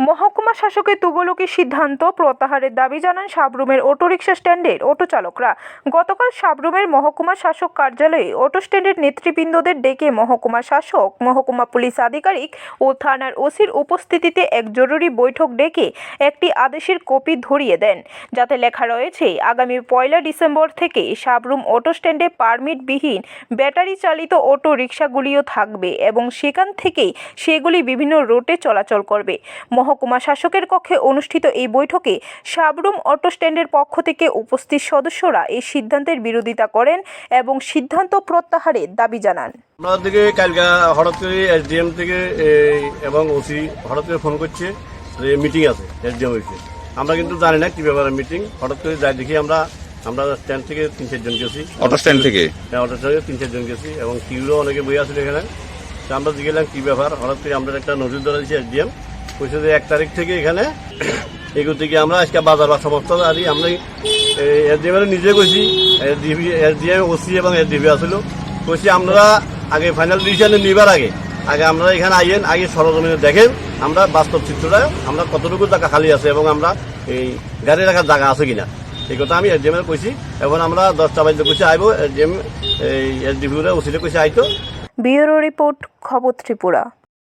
মহকুমা শাসকের তুগলকি সিদ্ধান্ত প্রত্যাহারের দাবি জানান সাবরুমের অটোরিকশা স্ট্যান্ডের অটো চালকরা। গতকাল সাবরুমের মহকুমা শাসক কার্যালয়ে অটো স্ট্যান্ডের নেতৃবৃন্দদের ডেকে মহকুমা শাসক, মহকুমা পুলিশ আধিকারিক ও থানার ওসির উপস্থিতিতে এক জরুরি বৈঠক ডেকে একটি আদেশের কপি ধরিয়ে দেন। যাতে লেখা রয়েছে, আগামী পয়লা ডিসেম্বর থেকে সাবরুম অটো স্ট্যান্ডে পারমিটবিহীন ব্যাটারি চালিত অটো রিক্সাগুলিও থাকবে এবং সেখান থেকেই সেগুলি বিভিন্ন রুটে চলাচল করবে। মহকুমা শাসকের কক্ষে অনুষ্ঠিত এই বৈঠকে সাবরুম অটো স্ট্যান্ডের পক্ষ থেকে উপস্থিত সদস্যরা এই সিদ্ধান্তের বিরোধিতা করেন এবং সিদ্ধান্ত প্রত্যাহারের দাবি জানান। আমরা থেকে কালকে হঠাৎ করে এসডিএম থেকে এবং ওসি হঠাৎ করে ফোন করছে যে মিটিং আছে এসডিএম আমরা কিন্তু জানি না কি ব্যাপারে মিটিং। হঠাৎ করে যাই দেখি আমরা আমরা স্ট্যান্ড থেকে তিন চারজন গেছি। অটো স্ট্যান্ড থেকে? হ্যাঁ, অটো স্ট্যান্ডে তিন চারজন গেছি এবং কিউরও অনেকে বই আসলে এখানে। আমরা জিজ্ঞেলাম কি ব্যাপার হঠাৎ করে আমরা একটা নোটিশ ধরা দিয়েছি এসডিএম। যে এক তারিখ থেকে এখানে এগুলো থেকে আমরা আজকে বাজার বা সমস্ত আদি আমরা এসডিএম এর নিজে কইছি, এসডিএম ওসি এবং এসডিবি আসলো। কইছি আমরা আগে ফাইনাল ডিসিশন নিবার আগে আগে আমরা এখানে আইয়েন, আগে সরজমিনে দেখেন আমরা বাস্তব চিত্রটা, আমরা কতটুকু জায়গা খালি আছে এবং আমরা এই গাড়ি রাখার জায়গা আছে কিনা। এই কথা আমি এসডিএম এর কইছি এবং আমরা দশটা বাজে কইছি আইব, এসডিএম, এই এসডিবিউরে ওসিলে কইছি আইতো। ব্যুরো রিপোর্ট খবর ত্রিপুরা।